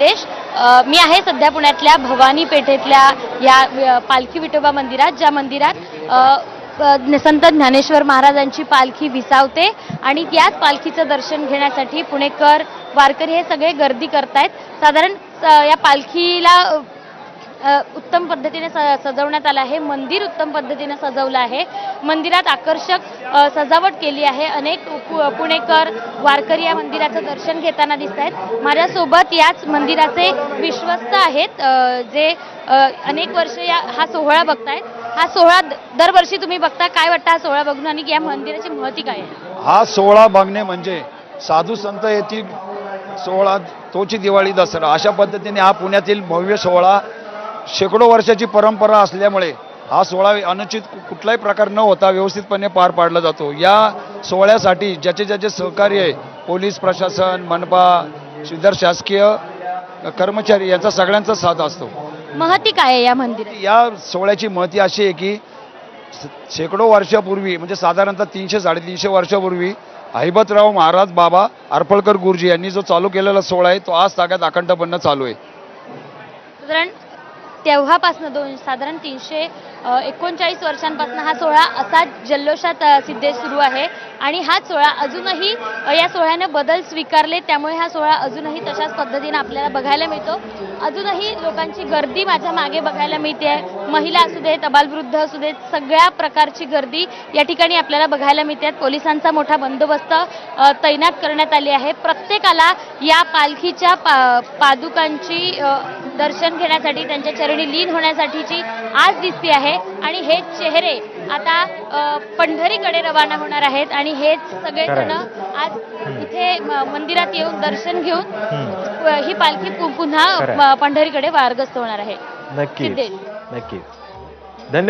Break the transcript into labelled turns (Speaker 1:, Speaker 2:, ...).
Speaker 1: देश मी आहे सध्या पुण्यातल्या भवानी पेठेतल्या या पालखी विठोबा मंदिरात ज्या मंदिरात संत ज्ञानेश्वर महाराजांची पालखी विसावते आणि याच पालखीचं दर्शन घेण्यासाठी पुणेकर वारकरी हे सगळे गर्दी करतायत. साधारण या पालखीला उत्तम पद्धतीने स- सजवण्यात आलं आहे. मंदिर उत्तम पद्धतीने सजवलं आहे. मंदिरात आकर्षक सजावट केली आहे. अनेक पु- पुणेकर वारकरी या मंदिराचं दर्शन घेताना दिसत आहेत. माझ्यासोबत याच मंदिराचे विश्वस्त आहेत जे अनेक वर्ष या हा सोहळा बघतायत. हा सोहळा दरवर्षी तुम्ही बघता. काय वाटतं हा सोहळा बघून? आणि या मंदिराची महती काय आहे?
Speaker 2: हा सोहळा बघणे म्हणजे साधू संत येथील सोहळा तोची दिवाळी दसरा. अशा पद्धतीने हा पुण्यातील भव्य सोहळा शेकडो वर्षाची परंपरा असल्यामुळे हा सोहळा अनुचित कुठलाही प्रकार न होता व्यवस्थितपणे पार पाडला जातो. या सोहळ्यासाठी ज्याचे ज्याचे सहकार्य आहे पोलीस प्रशासन मनपा इतर शासकीय कर्मचारी यांचा सगळ्यांचा साथ असतो.
Speaker 1: महती काय आहे या मंदिराची
Speaker 2: या सोहळ्याची महती अशी आहे की शेकडो वर्षापूर्वी म्हणजे साधारणतः तीनशे साडेतीनशे वर्षापूर्वी हैबतराव महाराज बाबा अर्पळकर गुरुजी यांनी जो चालू केलेला सोहळा आहे तो आज ताग्यात अखंडपणे चालू आहे.
Speaker 1: तेव्हापासनं दोन साधारण तीनशे एकोणचाळीस वर्षांपासून हा सोहळा असा जल्लोषात अ, सिद्धेश सुरू आहे. आणि हा सोहळा अजूनही या सोहळ्यानं बदल स्वीकारले त्यामुळे हा सोहळा अजूनही तशाच पद्धतीनं आपल्याला बघायला मिळतो. अजूनही लोकांची गर्दी माझ्या मागे बघायला मिळते. आहे महिला असू देत अबालवृद्ध असू देत सगळ्या प्रकारची गर्दी या ठिकाणी आपल्याला बघायला मिळते. पोलिसांचा मोठा बंदोबस्त तैनात करण्यात आली आहे. प्रत्येकाला या पालखीच्या पा पादुकांची दर्शन घेण्यासाठी त्यांच्या चरणी लीन होण्यासाठीची आज दिसती आहे. आणि हे चेहरे आता पंढरीकडे रवाना होणार आहेत. आणि हेच सगळेजण आज इथे मंदिरात येऊन दर्शन घेऊन ही पालखी पुन्हा पंढरीकडे मार्गस्थ होणार आहे.
Speaker 3: नक्कीच.
Speaker 1: सिद्धेश.
Speaker 3: नक्कीच. धन्यवाद.